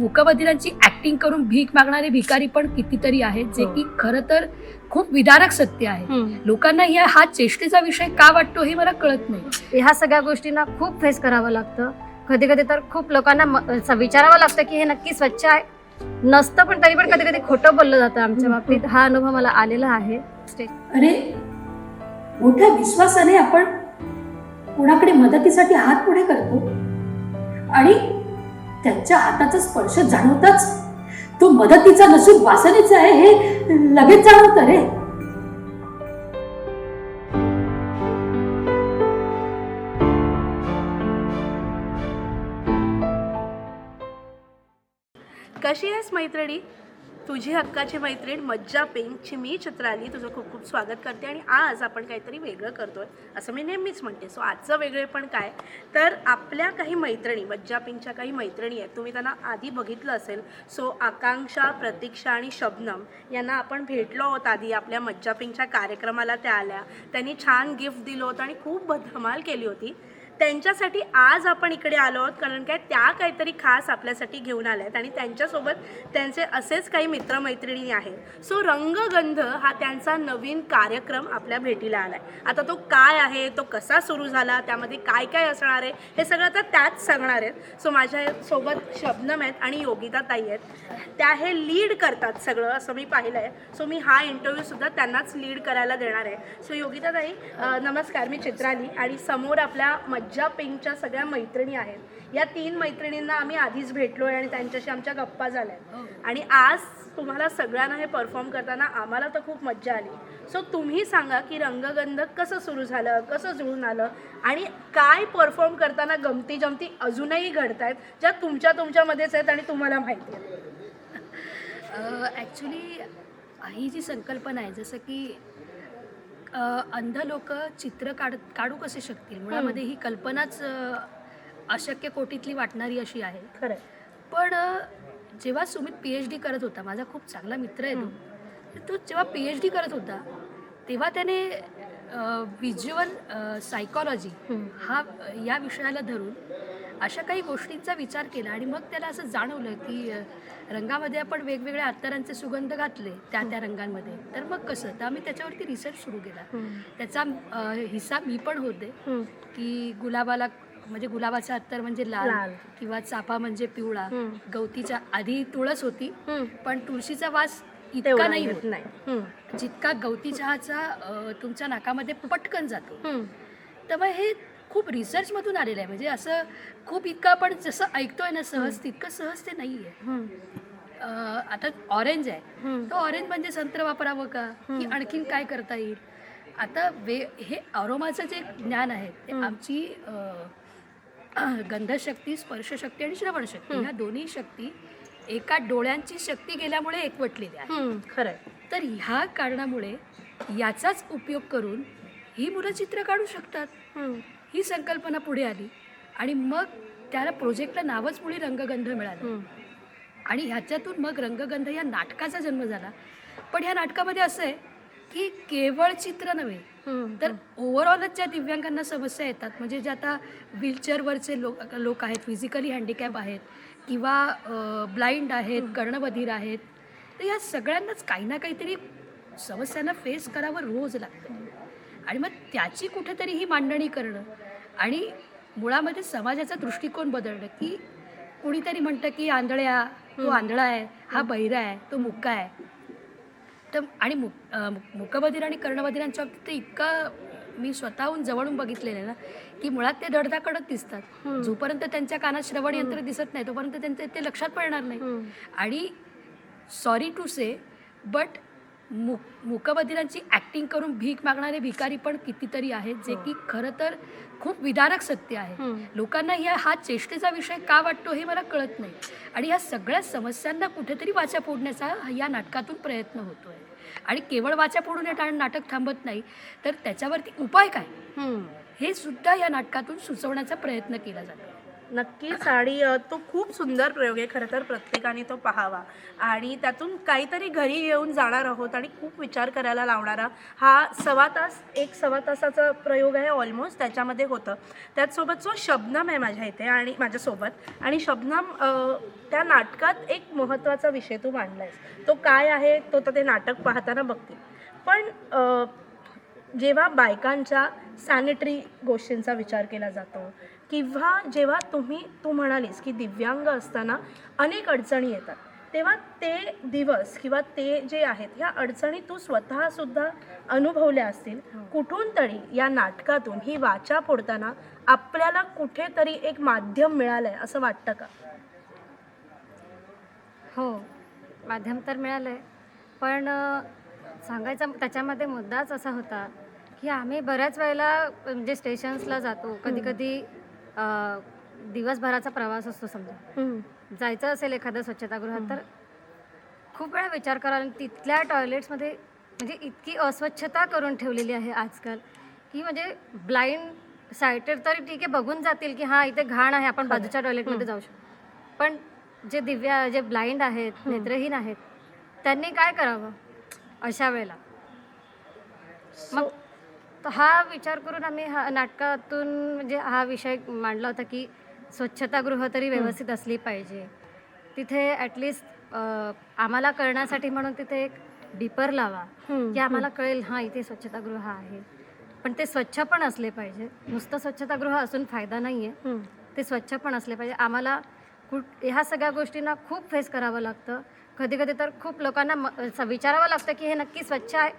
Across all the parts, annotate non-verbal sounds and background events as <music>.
मूकबधिरांची acting करून भीक मागणारे भिकारी पण कितीतरी आहेत जे की खरं तर खूप विदारक सत्य आहे. लोकांना या हा चेष्टेचा विषय का वाटतो हे मला कळत नाही. ह्या सगळ्या गोष्टींना खूप फेस करावं लागतं. कधी कधी तर खूप लोकांना विचारावं लागतं की हे नक्की स्वच्छ आहे. नसतं पण तरी पण कधी कधी खोटं बोललं जातं आमच्या बाबतीत. हा अनुभव मला आलेला आहे. अरे मोठ्या विश्वासाने आपण कुणाकडे मदतीसाठी हात पुढे करतो? आणि त्यांच्या हाताचा स्पर्श जाणवताच. तो मदतीचा नसून वासनेचा आहे हे लगेच जाणवतं रे. कशी आहेस मैत्रिणी? तुझी हक्काची मैत्रीण मज्जा पिंकची मी चित्राली तुझं खूप खूप स्वागत करते आणि आज आपण काहीतरी वेगळं करतोय असं मी नेहमीच म्हणते. सो आजचं वेगळे पण काय? तर आपल्या काही मैत्रिणी मज्जा पिंकच्या काही मैत्रिणी आहेत तुम्ही त्यांना आधी बघितलं असेल. सो आकांक्षा प्रतीक्षा आणि शबनम यांना आपण भेटलो आहोत आधी आपल्या मज्जा पिंकच्या कार्यक्रमाला त्या आल्या. त्यांनी छान गिफ्ट दिलं होतं आणि खूप धमाल केली होती. त्यांच्यासाठी आज आपण इकडे आलो आहोत कारण काय त्या काहीतरी खास आपल्यासाठी घेऊन आल्या आहेत. आणि त्यांच्यासोबत त्यांचे असेच काही मित्रमैत्रिणी आहेत. सो रंगगंध हा त्यांचा नवीन कार्यक्रम आपल्या भेटीला आला आहे आता तो काय आहे तो कसा सुरू झाला त्यामध्ये काय काय असणार आहे हे सगळं आता त्याच सांगणार आहेत. सो माझ्यासोबत शबनम आहेत आणि योगिता ताई आहेत. त्या हे लीड करतात सगळं असं मी पाहिलं आहे सो मी हा इंटरव्ह्यूसुद्धा त्यांनाच लीड करायला देणार आहे. सो योगिता ताई नमस्कार मी चित्राली आणि समोर आपल्या मज्जा पिंकच्या सगळ्या मैत्रिणी आहेत. या तीन मैत्रिणींना आम्ही आधीच भेटलो आहे आणि त्यांच्याशी आमच्या गप्पा झाल्या आणि आज तुम्हाला सगळ्यांना हे परफॉर्म करताना आम्हाला तर खूप मज्जा आली. सो तुम्ही सांगा की रंगगंध कसं सुरू झालं कसं जुळून आलं आणि काय परफॉर्म करताना गमती जमती अजूनही घडत आहेत ज्या तुमच्या तुमच्यामध्येच आहेत आणि तुम्हाला माहिती आहे ॲक्च्युली ही जी संकल्पना आहे. जसं की अंध लोक चित्र काढ काढू कसे शकतील? मुळामध्ये ही कल्पनाच अशक्य कोटीतली वाटणारी अशी आहे. खरं पण जेव्हा सुमित पी एच डी करत होता माझा खूप चांगला मित्र आहे तो तो जेव्हा पी एच डी करत होता तेव्हा त्याने व्हिज्युअल सायकॉलॉजी हा या विषयाला धरून अशा काही गोष्टींचा विचार केला आणि मग त्याला असं जाणवलं की रंगामध्ये आपण वेगवेगळ्या अत्तरांचे सुगंध घातले त्या त्या रंगांमध्ये. तर मग कसं? तर आम्ही त्याच्यावरती रिसर्च सुरू केला. त्याचा हिस्सा मी पण होते की गुलाबाला म्हणजे गुलाबाचा अत्तर म्हणजे लाल. किंवा चाफा म्हणजे पिवळा. गवतीच्या आधी तुळस होती. पण तुळशीचा वास इतका नाही होत. नाही. जितका गवती चहाचा तुमच्या नाकामध्ये पटकन जातो. तर मग हे खूप रिसर्चमधून आलेलं आहे. म्हणजे असं खूप इतकं आपण जसं ऐकतोय ना सहज तितकं सहज ते नाही आहे. आता ऑरेंज आहे. तो ऑरेंज म्हणजे संत्र वापरावं का? की आणखीन काय करता येईल? आता वे हे अरोमाचं जे ज्ञान आहे ते आमची <clears throat> गंधशक्ती स्पर्शशक्ती आणि श्रवणशक्ती ह्या दोन्ही शक्ती एका डोळ्यांची शक्ती गेल्यामुळे एकवटलेल्या आहेत. हम्म. खरंय. तर ह्या कारणामुळे याचाच उपयोग करून ही मुलं चित्र काढू शकतात. ही संकल्पना पुढे आली आणि मग त्याला प्रोजेक्टला नावच मुळे रंगगंध मिळालं. आणि ह्याच्यातून मग रंगगंध या नाटकाचा जन्म झाला पण ह्या नाटकामध्ये असं आहे की केवळ चित्र नव्हे. तर ओव्हरऑलच ज्या दिव्यांगांना समस्या येतात म्हणजे जे आता व्हीलचेअरवरचे लोक लोक आहेत फिजिकली हँडिकॅप आहेत किंवा ब्लाइंड आहेत कर्णबधीर आहेत तर या सगळ्यांनाच काही ना काहीतरी समस्यांना फेस करावं रोज लागतं आणि मग त्याची कुठेतरी ही मांडणी करणं आणि मुळामध्ये समाजाचा दृष्टिकोन बदलणं की कुणीतरी म्हणतं की आंधळ्या तो आंधळा आहे हा बहिरा आहे तो मुक्का आहे. तर आणि मुक- मुकबधीर आणि कर्णबधिरांच्या बाबतीत ते इतकं मी स्वतःहून जवळून बघितलेलं आहे ना की मुळात ते धडधाकडत दिसतात. जोपर्यंत त्यांच्या कानात श्रवण यंत्र दिसत नाही तोपर्यंत त्यांचे ते लक्षात पडणार नाही. आणि सॉरी टू से बट मु मूकबधिरांची ॲक्टिंग करून भीक मागणारे भिकारी पण कितीतरी आहेत जे की खरं तर खूप विदारक सत्य आहे. लोकांना या हा चेष्टेचा विषय का वाटतो हे मला कळत नाही. आणि या सगळ्या समस्यांना कुठेतरी वाचा फोडण्याचा या नाटकातून प्रयत्न होतोय. आणि केवळ वाचा फोडून हे नाटक थांबत नाही तर त्याच्यावरती उपाय काय. हे सुद्धा या नाटकातून सुचवण्याचा प्रयत्न केला जातो. नक्कीच. आणि तो खूप सुंदर प्रयोग आहे. खरं तर प्रत्येकाने तो पाहावा. आणि त्यातून काहीतरी घरी येऊन जाणार आहोत आणि खूप विचार करायला लावणारा हा सवा तास एक सव्वा तासाचा प्रयोग आहे ऑलमोस्ट त्याच्यामध्ये होतं. त्याचसोबत जो शबनम आहे माझ्या इथे आणि माझ्यासोबत आणि शबनम त्या नाटकात एक महत्त्वाचा विषय तू मांडलायस. तो काय आहे? तो तर ते नाटक पाहताना बघतील. पण जेव्हा बायकांच्या सॅनिटरी गोष्टींचा विचार केला जातो किंवा जेव्हा तुम्ही तू म्हणालीस की दिव्यांग असताना अनेक अडचणी येतात तेव्हा ते दिवस किंवा ते जे आहेत ह्या अडचणी तू स्वतःसुद्धा अनुभवल्या असतील. कुठून तरी या नाटकातून ही वाचा फोडताना आपल्याला कुठेतरी एक माध्यम मिळालंय असं वाटतं का? हो माध्यम तर मिळालं आहे पण सांगायचा त्याच्यामध्ये मुद्दाच असा होता की आम्ही बऱ्याच वेळेला म्हणजे स्टेशन्सला जातो. कधी कधी दिवसभराचा प्रवास असतो समजा. जायचं असेल एखाद्या स्वच्छतागृहात तर खूप वेळा विचार करा तिथल्या टॉयलेट्समध्ये म्हणजे इतकी अस्वच्छता करून ठेवलेली आहे आजकाल की म्हणजे ब्लाइंड सायटेड तरी ठीक आहे बघून जातील की हां इथे घाण आहे आपण बाजूच्या टॉयलेटमध्ये जाऊ शकतो. पण जे दिव्या जे ब्लाइंड आहेत नेत्रहीन आहेत त्यांनी काय करावं अशा वेळेला? मग तर हा विचार करून आम्ही हा नाटकातून म्हणजे हा विषय मांडला होता की स्वच्छतागृह तरी व्यवस्थित असली पाहिजे. तिथे ॲटलिस्ट आम्हाला कळण्यासाठी म्हणून तिथे एक डिपर लावा की आम्हाला कळेल हां इथे स्वच्छतागृह आहे. पण ते स्वच्छ पण असले पाहिजे. नुसतं स्वच्छतागृह असून फायदा नाही आहे ते स्वच्छ पण असले पाहिजे. आम्हाला कुठ ह्या सगळ्या गोष्टींना खूप फेस करावं लागतं. कधी कधी तर खूप लोकांना विचारावं लागतं की हे नक्की स्वच्छ आहे.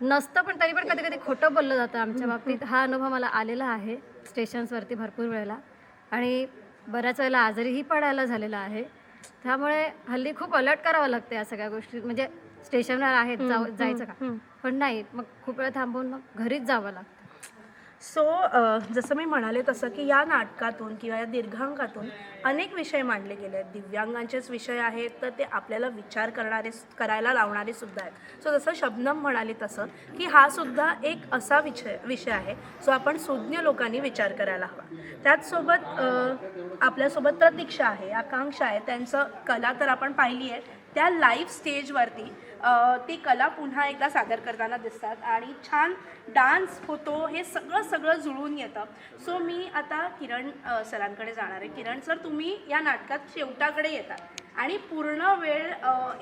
नसतं पण तरी पण कधी कधी खोटं बोललं जातं आमच्या बाबतीत. हा अनुभव मला आलेला आहे स्टेशन्सवरती भरपूर वेळेला. आणि बऱ्याच वेळेला आजारीही पडायला झालेला आहे. त्यामुळे हल्ली खूप अलर्ट करावं लागतं या सगळ्या गोष्टी. म्हणजे स्टेशनवर आहेत जाऊ जायचं का? पण नाही मग खूप वेळ थांबवून मग घरीच जावं लागतं. सो जसं मी म्हणाले तसं की या नाटकातून किंवा या दीर्घांकातून अनेक विषय मांडले गेले आहेत. दिव्यांगांचेच विषय आहेत तर ते आपल्याला विचार करणारे करायला लावणारे सुद्धा आहेत. सो जसं शबनम म्हणाली तसं की हा सुद्धा एक असा विषय विषय आहे जो आपण सुज्ञ लोकांनी विचार करायला हवा. त्याचसोबत आपल्यासोबत प्रतीक्षा आहे आकांक्षा आहे त्यांचं कला तर आपण पाहिली आहे त्या लाईव्ह स्टेजवरती ती कला पुन्हा एकदा सादर करताना दिसतात आणि छान डान्स होतो हे सगळं सगळं जुळून येतं. सो मी आता किरण सरांकडे जाणार आहे. किरण सर तुम्ही या नाटकात शेवटाकडे येतात आणि पूर्ण वेळ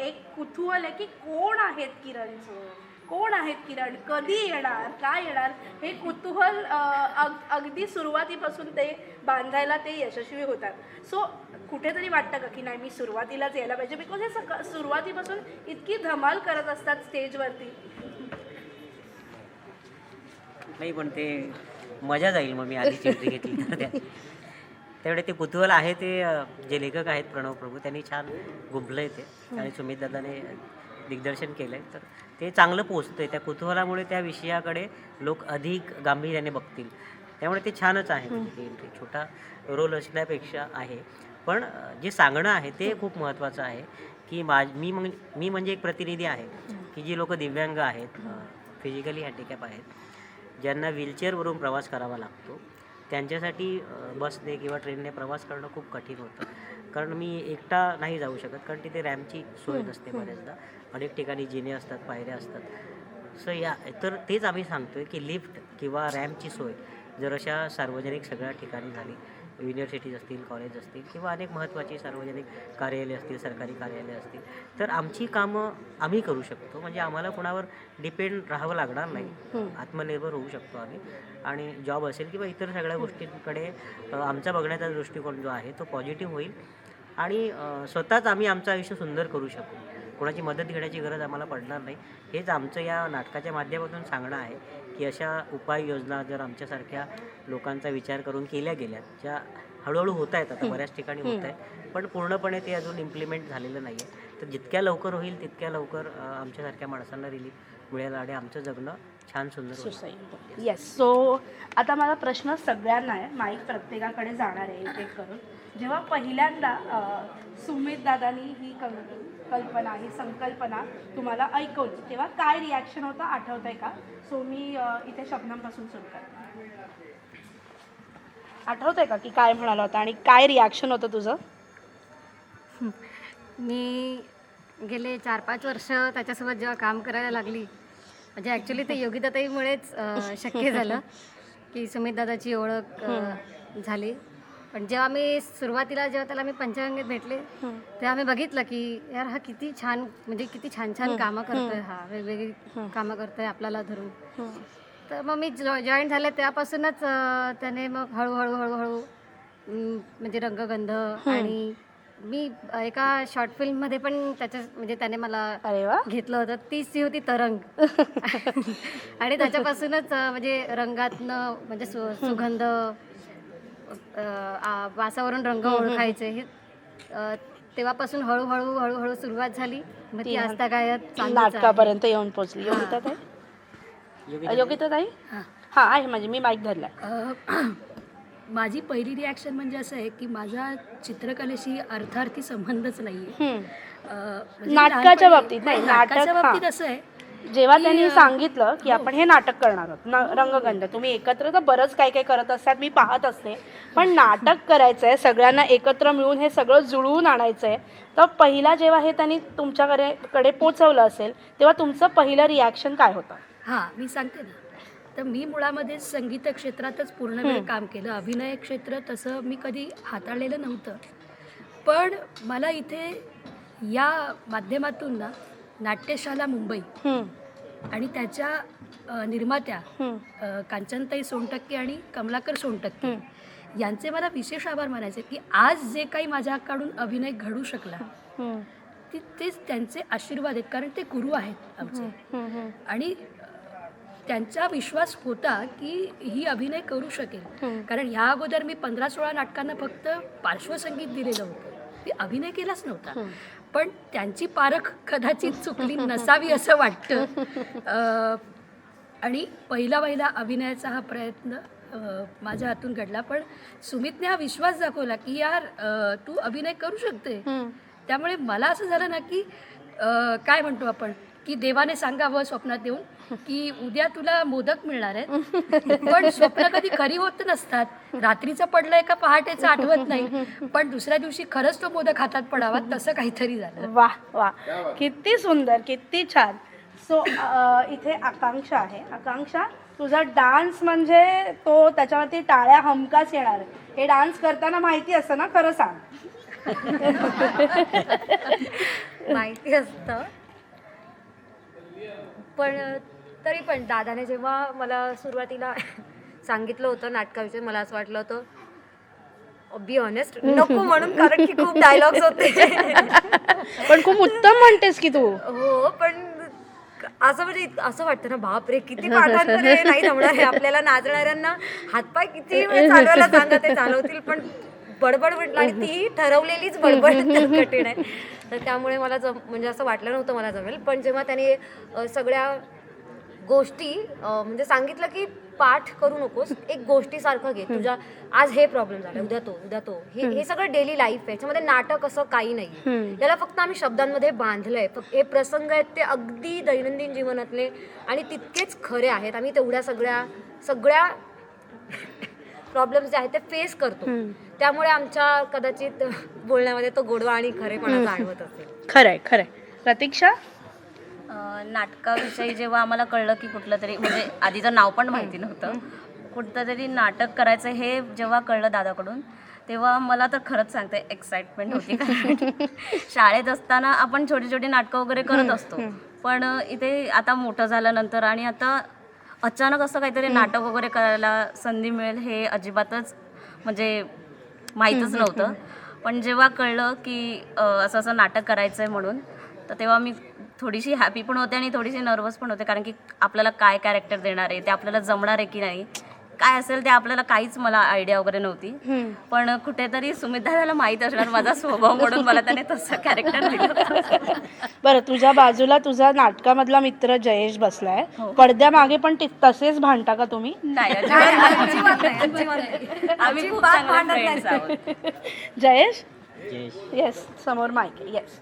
एक कुतूहल आहे की कोण आहेत किरणचं कोण आहेत किरण? कधी येणार? काय येणार? हे कुतूहल अग अगदी सुरुवातीपासून ते बांधायला ते यशस्वी होतात. सो कुठेतरी वाटतं का की नाही मी सुरुवातीलाच यायला पाहिजे? बिकॉज हे सक सुरुवातीपासून इतकी धमाल करत असतात स्टेजवरती. नाही पण ते मजा जाईल मग मी आधीच एंट्री घेतली तर त्या. ते कुतूहल आहे ते जे लेखक आहेत प्रणव प्रभू त्यांनी छान गुंफलं आहे ते. आणि सुमित दादाने दिग्दर्शन केलं आहे तर ते चांगलं पोचतं आहे त्या कुतूहलामुळे त्या विषयाकडे लोक अधिक गांभीर्याने बघतील. त्यामुळे ते छानच आहे. म्हणजे एंट्री छोटा रोल असण्यापेक्षा आहे. पण जे सांगणं आहे ते खूप महत्त्वाचं आहे की माझ मी मग मी म्हणजे एक प्रतिनिधी आहे की जी लोक दिव्यांग आहेत फिजिकली हँडिकॅप आहेत. ज्यांना व्हीलचेअरवरून प्रवास करावा लागतो. त्यांच्यासाठी बसने किंवा ट्रेनने प्रवास करणं खूप कठीण होतं. कारण मी एकटा नाही जाऊ शकत कारण तिथे रॅम्पची सोय नसते बऱ्याचदा. अनेक ठिकाणी जिने असतात पायऱ्या असतात. सो या तर तेच आम्ही सांगतोय की लिफ्ट किंवा रॅम्पची सोय जर अशा सार्वजनिक सगळ्या ठिकाणी झाली युनिव्हर्सिटीज असतील कॉलेज असतील किंवा अनेक महत्त्वाची सार्वजनिक कार्यालय असतील सरकारी कार्यालय असतील. तर आमची कामं आम्ही करू शकतो. म्हणजे आम्हाला कोणावर डिपेंड राहावं लागणार नाही. आत्मनिर्भर होऊ शकतो आम्ही. आणि जॉब असेल किंवा इतर सगळ्या गोष्टींकडे आमचा बघण्याचा दृष्टिकोन जो आहे तो पॉझिटिव्ह होईल. आणि स्वतःच आम्ही आमचं आयुष्य सुंदर करू शकू. कोणाची मदत घेण्याची गरज आम्हाला पडणार नाही. हेच आमचं या नाटकाच्या माध्यमातून सांगणं आहे की अशा उपाययोजना जर आमच्यासारख्या लोकांचा विचार करून केल्या गेल्या ज्या हळूहळू होत आहेत आता बऱ्याच ठिकाणी होत आहेत पण पूर्णपणे ते अजून इम्प्लिमेंट झालेलं नाही आहे तर जितक्या लवकर होईल तितक्या लवकर आमच्यासारख्या माणसांना रिलीफ मिळेल आणि आमचं जगणं छान सुंदर येस सो आता मला प्रश्न सगळ्यांना आहे माईक प्रत्येकाकडे जाणार आहे एक एक करून. जेव्हा पहिल्यांदा सुमित दादानी ही कल कल्पना ही संकल्पना तुम्हाला ऐकवली तेव्हा काय रिॲक्शन होतं आठवतंय का? सो मी इथे शबनमपासून सुरू करते. आठवतंय का की काय म्हणाला होता आणि काय रिॲक्शन होतं तुझं? मी गेले चार पाच वर्ष त्याच्यासोबत जेव्हा काम करायला लागली म्हणजे ॲक्च्युली ते योगिताताईमुळेच अ, शक्य झालं <laughs> की सुमित दादाची ओळख झाली. पण जेव्हा मी सुरुवातीला जेव्हा त्याला मी पंचगंगेत भेटले तेव्हा मी बघितलं की यार हा किती छान म्हणजे किती छान छान कामं करतोय हा वेगवेगळी कामं करतोय आपल्याला धरून. तर मग मी जॉईन झाले तेव्हापासूनच अं, त्याने मग हळूहळू हळूहळू म्हणजे रंगगंध आणि मी एका शॉर्ट फिल्ममध्ये पण त्याच्या म्हणजे त्याने मला घेतलं होतं. तीच ती होती तरंग. <laughs> आणि त्याच्यापासूनच म्हणजे रंगातनं म्हणजे सु सुगंध वासावरून रंग ओळखायचे. हे तेव्हापासून हळूहळू हळूहळू सुरुवात झाली. मग ती आस्था आहे. नाटकापर्यंत येऊन पोहोचली. योगिता ताई? योगिता ताई. हा. आहे म्हणजे मी माईक धरला <clears throat> माझी पहिली रिॲक्शन म्हणजे असं आहे की माझा चित्रकलेशी अर्थार्थी संबंधच नाही आहे नाटकाच्या बाबतीत नाही, नाटकाच्या नाटक, बाबतीत हां. असं आहे जेव्हा त्यांनी सांगितलं की आपण हे नाटक करणार आहोत रंगगंध. तुम्ही एकत्र तर बरंच काय काय करत असतात मी पाहत असते. पण नाटक करायचंय सगळ्यांना एकत्र मिळून हे सगळं जुळवून आणायचंय. तर पहिला जेव्हा हे त्यांनी तुमच्याकडे कडे पोचवलं असेल तेव्हा तुमचं पहिलं रिॲक्शन काय होतं? हां मी सांगते ना. तर मी मुळामध्ये संगीत क्षेत्रातच पूर्ण वेळ काम केलं. अभिनय क्षेत्र तसं मी कधी हाताळलेलं नव्हतं. पण मला इथे या माध्यमातून ना नाट्यशाला मुंबई. आणि त्याच्या अ, निर्मात्या अ, कांचनताई सोनटक्के आणि कमलाकर सोनटक्के यांचे मला विशेष आभार मानायचे की आज जे काही माझ्याकडून अभिनय घडू शकला ती तेच त्यांचे आशीर्वाद आहेत. कारण ते गुरु आहेत आमचे. आणि त्यांचा विश्वास होता की ही अभिनय करू शकेल. कारण ह्या अगोदर मी पंधरा सोळा नाटकांना फक्त पार्श्वसंगीत दिलेलं होतं. मी अभिनय केलाच नव्हता. पण त्यांची पारख कदाचित चुकली नसावी असं वाटतं. आणि पहिला पहिला अभिनयाचा हा प्रयत्न माझ्या हातून घडला. पण सुमितने हा विश्वास दाखवला की यार तू अभिनय करू शकते. त्यामुळे मला असं झालं ना की काय म्हणतो आपण की देवाने सांगावं स्वप्नात येऊन की उद्या तुला मोदक मिळणार आहेत. पण स्वप्न कधी खरी होत नसतात. रात्रीचं पडलंय का पहाटेचं आठवत नाही. पण दुसऱ्या दिवशी खरंच तो मोदक हातात पडावा तसं काहीतरी झालं. वा वा किती सुंदर किती छान. सो इथे आकांक्षा आहे. आकांक्षा तुझा डान्स म्हणजे तो त्याच्यावरती टाळ्या हमकाच येणार. हे डान्स करताना माहिती असतं ना खरं सांग. माहिती असतं. पण तरी पण दादाने जेव्हा मला सुरुवातीला सांगितलं होतं नाटकाविषयी मला असं वाटलं होतं बी ऑनेस्ट नको म्हणून कारण की खूप डायलॉग्स होते. पण खूप उत्तम म्हणतेस की तू. हो पण असं म्हणजे असं वाटतं ना बापरे किती पाठांतर नाही जमणार आहे आपल्याला नाचणाऱ्यांना. हातपाय किती वेळ चालवायला सांगा ते चालवतील पण बडबड म्हटलं आणि ती ठरवलेलीच बडबड कठीण आहे. तर त्यामुळे मला जम म्हणजे असं वाटलं नव्हतं मला जमेल पण जेव्हा त्याने सगळ्या गोष्टी म्हणजे सांगितलं की पाठ करू नकोस एक गोष्टीसारखं घे. तुझ्या आज हे प्रॉब्लेम झाला उद्या तो उद्या तो. हे हे सगळं डेली लाईफ आहे. याच्यामध्ये नाटक असं काही नाही याला फक्त आम्ही शब्दांमध्ये बांधलंय. फक्त हे प्रसंग आहेत ते अगदी दैनंदिन जीवनातले आणि तितकेच खरे आहेत. आम्ही तेवढ्या सगळ्या सगळ्या प्रॉब्लेम्स जे आहेत ते फेस करतो. त्यामुळे आमच्या कदाचित बोलण्यामध्ये तो गोडवा आणि खरेपणा जाणवत असेल. खरंय खरंय. प्रतीक्षा? नाटकाविषयी जेव्हा आम्हाला कळलं की कुठलं तरी म्हणजे आधीचं नाव पण माहिती नव्हतं. कुठलं तरी नाटक करायचं हे जेव्हा कळलं दादाकडून तेव्हा मला तर खरंच सांगते एक्साइटमेंट होती. कारण <laughs> शाळेत असताना आपण छोटी छोटी नाटकं वगैरे करत असतो. पण इथे आता मोठं झाल्यानंतर आणि आता अचानक असं काहीतरी नाटक वगैरे करायला संधी मिळेल हे अजिबातच म्हणजे माहीतच नव्हतं. पण जेव्हा कळलं की असं असं नाटक करायचं आहे म्हणून तर तेव्हा मी थोडीशी हॅपी पण होते आणि थोडीशी नर्वस पण होते. कारण की आपल्याला काय कॅरेक्टर देणार आहे ते आपल्याला जमणार आहे की नाही? काय असेल ते आपल्याला काहीच मला आयडिया वगैरे नव्हती. पण कुठेतरी सुमित दादाला माहीत असणार माझा स्वभाव म्हणून मला त्याने तसं कॅरेक्टर दिलं. बरं तुझ्या बाजूला तुझा नाटकामधला मित्र जयेश बसलाय. पडद्यामागे पण ति- तसेच भांडता का तुम्ही? नाही अजिबात नाही. आम्ही खूप चांगले फ्रेंड्स आहोत. जयेश? जयेश. येस समोर माईक येस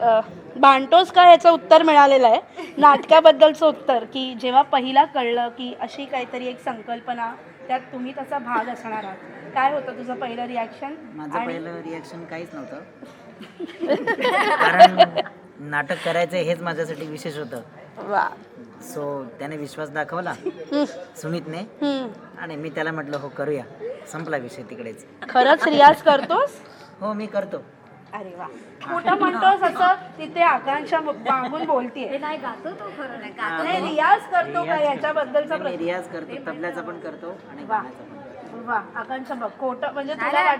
भांडतोस का याचं उत्तर मिळालेलं आहे? नाटकाबद्दलचं उत्तर की जेव्हा पहिला कळलं की अशी काहीतरी एक संकल्पना त्यात तुम्ही त्याचा भाग असणार आहात. काय होतं तुझं पहिलं रिॲक्शन माझं पहिलं रिॲक्शन काहीच नव्हतं. कारण नाटक करायचं हेच माझ्यासाठी विशेष होतं. वा. सो त्याने विश्वास दाखवला सुमितने. आणि मी त्याला म्हटलं हो करूया. संपला विषय तिकडेच. खरंच रियाज करतोस? हो मी करतो. अरे वा. <laughs> खोटं म्हणतोस असं तिथे आकांक्षा मागून बोलतीये. नाही गातो तो खरं नाही नाही, रियाज करतो का याच्याबद्दलचा मी प्रश्न? रियाज करतो तबल्याचा पण करतो आणि वा. गाण्याचा पण करतो. वा आकांक्षा बघ खोटं म्हणजे तुला वाट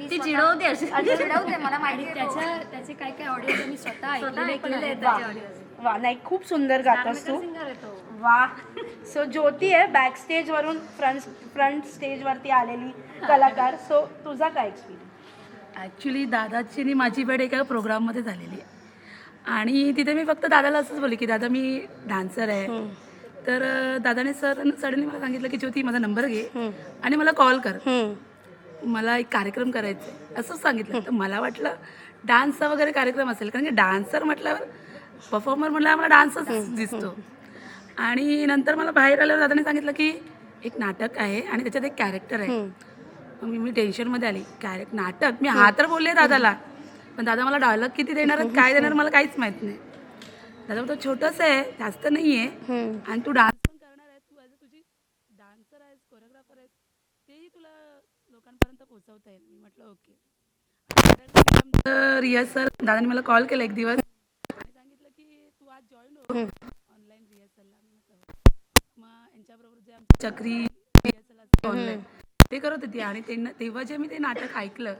ती चिडवते अशी. चिडवते मला माहिती आहे तो. त्याच्या त्याचे काय काय ऑडिओ मी स्वतः स्वतः ऐकलेले पण ऐकलेले आहेत. आहेत त्याचे audios. वा नाही खूप सुंदर गातोस तू. सिंगर आहे तो. वा. <laughs> सो ज्योती आहे बॅक स्टेज वरून फ्रंट फ्रंट स्टेज वरती आलेली कलाकार. सो तुझा काय एक्सपिरियन्स ॲक्च्युली दादाची आणि माझी भेट एका प्रोग्राममध्ये झालेली आहे. आणि तिथे मी फक्त दादाला असंच बोलले की दादा मी डान्सर आहे. तर दादाने सर सडनली मला सांगितलं की ज्योती माझा नंबर घे आणि मला कॉल कर. मला एक कार्यक्रम करायचा आहे असंच सांगितलं. तर मला वाटलं डान्सचा वगैरे कार्यक्रम असेल. कारण की डान्सर म्हटल्यावर परफॉर्मर म्हटल्यावर मला डान्सच दिसतो. आणि नंतर मला बाहेर आल्यावर दादाने सांगितलं की एक नाटक आहे आणि त्याच्यात एक कॅरेक्टर आहे. मग मी मी टेन्शनमध्ये आली. कॅरेक्ट नाटक. मी हा तर बोलले दादाला. पण दादा मला डायलॉग किती देणार काय देणार मला काहीच माहीत नाही. दादा तो छोटंसं आहे जास्त नाही आहे आणि तू डान्स पण करणार आहे तू ॲज तुझी डान्सर आहेस कोरिओग्राफर आहेस. तेही तुला लोकांपर्यंत पोहोचवता येईल. मी म्हटलं ओके. रिहर्सल दादाने मला कॉल केला एक दिवस. आणि सांगितलं की तू आज जॉईन हो. ऑनलाईन रिहर्सलला. मग यांच्याबरोबर जे आमची चक्री रिहर्सल असते ऑनलाईन ते करत होती आणि त्यांना तेव्हा जे मी ते नाटक ऐकलं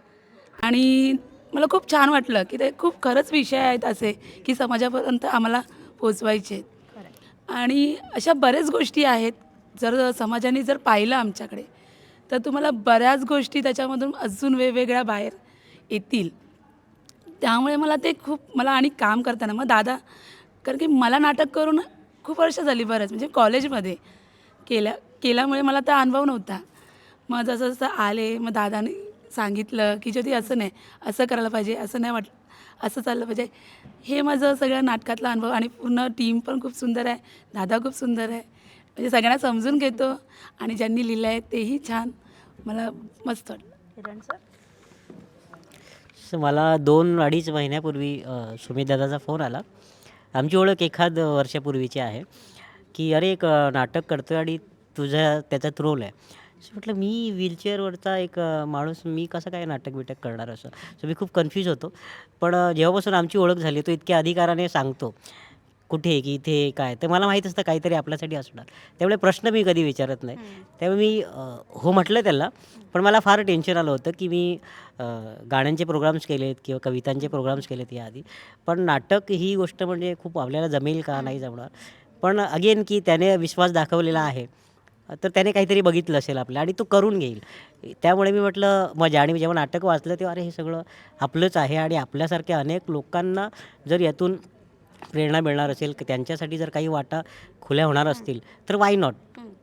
आणि मला खूप छान वाटलं की ते खूप खरंच विषय आहेत असे की समाजापर्यंत आम्हाला पोचवायचे आहेत. आणि अशा बऱ्याच गोष्टी आहेत जर समाजाने जर पाहिलं आमच्याकडे तर तुम्हाला बऱ्याच गोष्टी त्याच्यामधून अजून वेगवेगळ्या बाहेर येतील. त्यामुळे मला ते खूप मला आणि काम करताना मग दादा कारण की मला नाटक करून खूप वर्ष झाली बरंच म्हणजे कॉलेजमध्ये केल्या केल्यामुळे मला तो अनुभव नव्हता. मग जसं जसं आले मग दादाने सांगितलं की ज्योती असं नाही असं करायला पाहिजे असं नाही वाटलं असं चाललं पाहिजे. हे माझं सगळं नाटकातला अनुभव आणि पूर्ण टीम पण खूप सुंदर आहे दादा खूप सुंदर आहे. म्हणजे सगळ्यांना समजून घेतो आणि ज्यांनी लिहिलं आहे तेही छान. मला मस्त वाटलं. सर मला दोन अडीच महिन्यापूर्वी सुमित दादाचा फोन आला. आमची ओळख एखाद वर्षापूर्वीची आहे की अरे एक नाटक करतो आणि तुझा त्याच्यात रोल आहे. सो म्हटलं मी व्हीलचेअरवरचा एक अ, माणूस मी कसं काय नाटक बिटक करणार असं? सो मी खूप कन्फ्यूज होतो. पण अ, जेव्हापासून आमची ओळख झाली तो इतक्या अधिकाराने सांगतो कुठे की इथे काय तर मला माहीत असतं काहीतरी आपल्यासाठी असणार. त्यामुळे प्रश्न मी कधी विचारत नाही. त्यामुळे मी अ, हो म्हटलं त्याला. पण मला फार टेन्शन आलं होतं की मी अ, गाण्यांचे प्रोग्राम्स केलेत किंवा कवितांचे प्रोग्राम्स केलेत याआधी. पण नाटक ही गोष्ट म्हणजे खूप आपल्याला जमेल का? नाही जमणार. पण अगेन की त्याने विश्वास दाखवलेला आहे. तर त्याने काहीतरी बघितलं असेल आपलं आणि तो करून घेईल. त्यामुळे मी म्हटलं मजा. आणि मी जेव्हा नाटक वाचलं तेव्हा अरे हे सगळं आपलंच आहे आणि आपल्यासारख्या अनेक लोकांना जर यातून प्रेरणा मिळणार असेल की त्यांच्यासाठी जर काही वाटा खुल्या होणार असतील तर वाय नॉट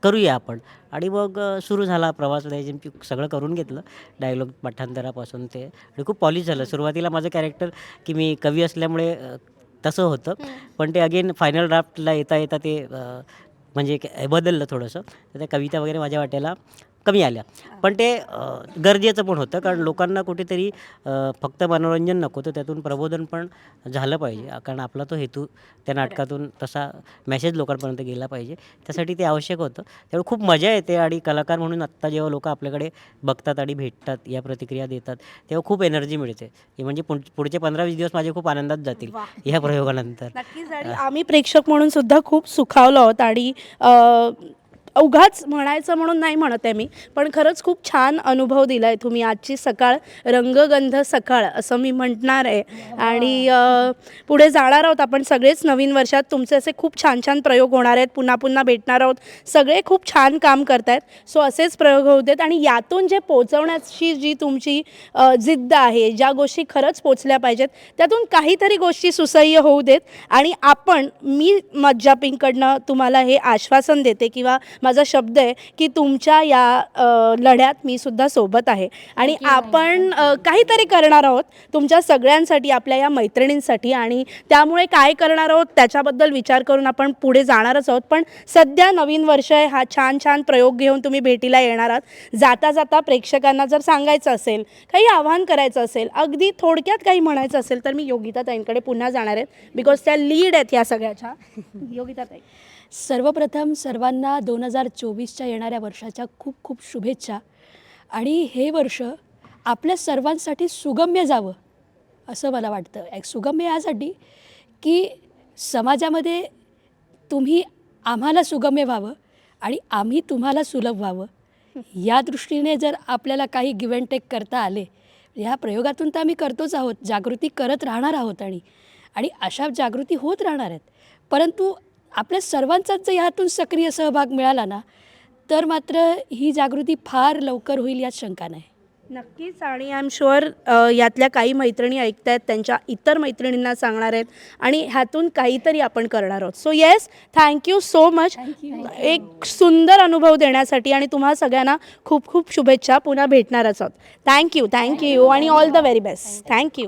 करूया आपण. आणि मग सुरू झाला प्रवास. त्याची सगळं करून घेतलं. डायलॉग पाठांतरापासून ते. आणि खूप पॉलिश झालं. सुरुवातीला माझं कॅरेक्टर की मी कवी असल्यामुळे तसं होतं. पण ते अगेन फायनल ड्राफ्टला येता येता ते म्हणजे एक बदललं थोडंसं. तर त्या कविता वगैरे माझ्या वाट्याला कमी आल्या. पण ते गरजेचं पण होतं कारण लोकांना कुठेतरी फक्त मनोरंजन नको तर त्यातून प्रबोधन पण झालं पाहिजे. कारण आपला तो हेतू त्या नाटकातून तसा मेसेज लोकांपर्यंत गेला पाहिजे. त्यासाठी ते आवश्यक होतं. त्यामुळे खूप मजा येते आणि कलाकार म्हणून आत्ता जेव्हा लोक आपल्याकडे बघतात आणि भेटतात या प्रतिक्रिया देतात तेव्हा खूप एनर्जी मिळते. हे म्हणजे पुढ- पुढचे पंधरा वीस दिवस माझे खूप आनंदात जातील या प्रयोगानंतर. नक्कीच. आणि आम्ही प्रेक्षक म्हणून सुद्धा खूप सुखावलो आहोत आणि अवघाच म्हणायचं म्हणून नाही म्हणत आहे मी पण खरंच खूप छान अनुभव दिला आहे तुम्ही आजची सकाळ रंगगंध सकाळ असं मी म्हणणार आहे. आणि पुढे जाणार आहोत आपण सगळेच नवीन वर्षात तुमचे असे खूप छान छान प्रयोग होणार आहेत पुन्हा पुन्हा भेटणार आहोत. सगळे खूप छान काम करतायत. सो असेच प्रयोग होऊ देत आणि यातून जे पोचवण्याची जी तुमची जिद्द आहे ज्या गोष्टी खरंच पोचल्या पाहिजेत त्यातून काहीतरी गोष्टी सुसह्य होऊ देत. आणि आपण मी मज्जापिंकडनं तुम्हाला हे आश्वासन देते किंवा माझा शब्द आहे की तुमच्या या लढ्यात मी सुद्धा सोबत आहे. आणि आपण काहीतरी करणार आहोत तुमच्या सगळ्यांसाठी आपल्या या मैत्रिणींसाठी आणि त्यामुळे काय करणार आहोत त्याच्याबद्दल विचार करून आपण पुढे जाणारच आहोत. पण सध्या नवीन वर्ष आहे हा छान छान प्रयोग घेऊन तुम्ही भेटीला येणार आहात. जाता जाता प्रेक्षकांना जर सांगायचं असेल काही आव्हान करायचं असेल अगदी थोडक्यात काही म्हणायचं असेल तर मी योगिता ताईंकडे पुन्हा जाणार आहेत बिकॉज त्या लीड आहेत या सगळ्याच्या. <laughs> योगिता ताई. सर्वप्रथम सर्वांना दोन हजार चोवीसच्या येणाऱ्या वर्षाच्या खूप खूप शुभेच्छा. आणि हे वर्ष आपल्या सर्वांसाठी सुगम्य जावं असं मला वाटतं. एक सुगम्य यासाठी की समाजामध्ये तुम्ही आम्हाला सुगम्य व्हावं आणि आम्ही तुम्हाला सुलभ व्हावं. या दृष्टीने जर आपल्याला काही गिव अँड टेक करता आले ह्या प्रयोगातून तर आम्ही करतोच आहोत. जागृती करत राहणार आहोत आणि आणि अशा जागृती होत राहणार आहेत. परंतु आपल्या सर्वांचाच जर ह्यातून सक्रिय सहभाग मिळाला ना तर मात्र ही जागृती फार लवकर होईल यात शंका नाही. नक्कीच. आणि आय एम शुअर यातल्या काही मैत्रिणी ऐकत आहेत त्यांच्या इतर मैत्रिणींना सांगणार आहेत आणि ह्यातून काहीतरी आपण करणार आहोत. So yes thank you so much एक सुंदर अनुभव देण्यासाठी आणि तुम्हा सगळ्यांना खूप खूप शुभेच्छा. पुन्हा भेटणारच आहोत. थँक्यू थँक्यू आणि all the very best thank you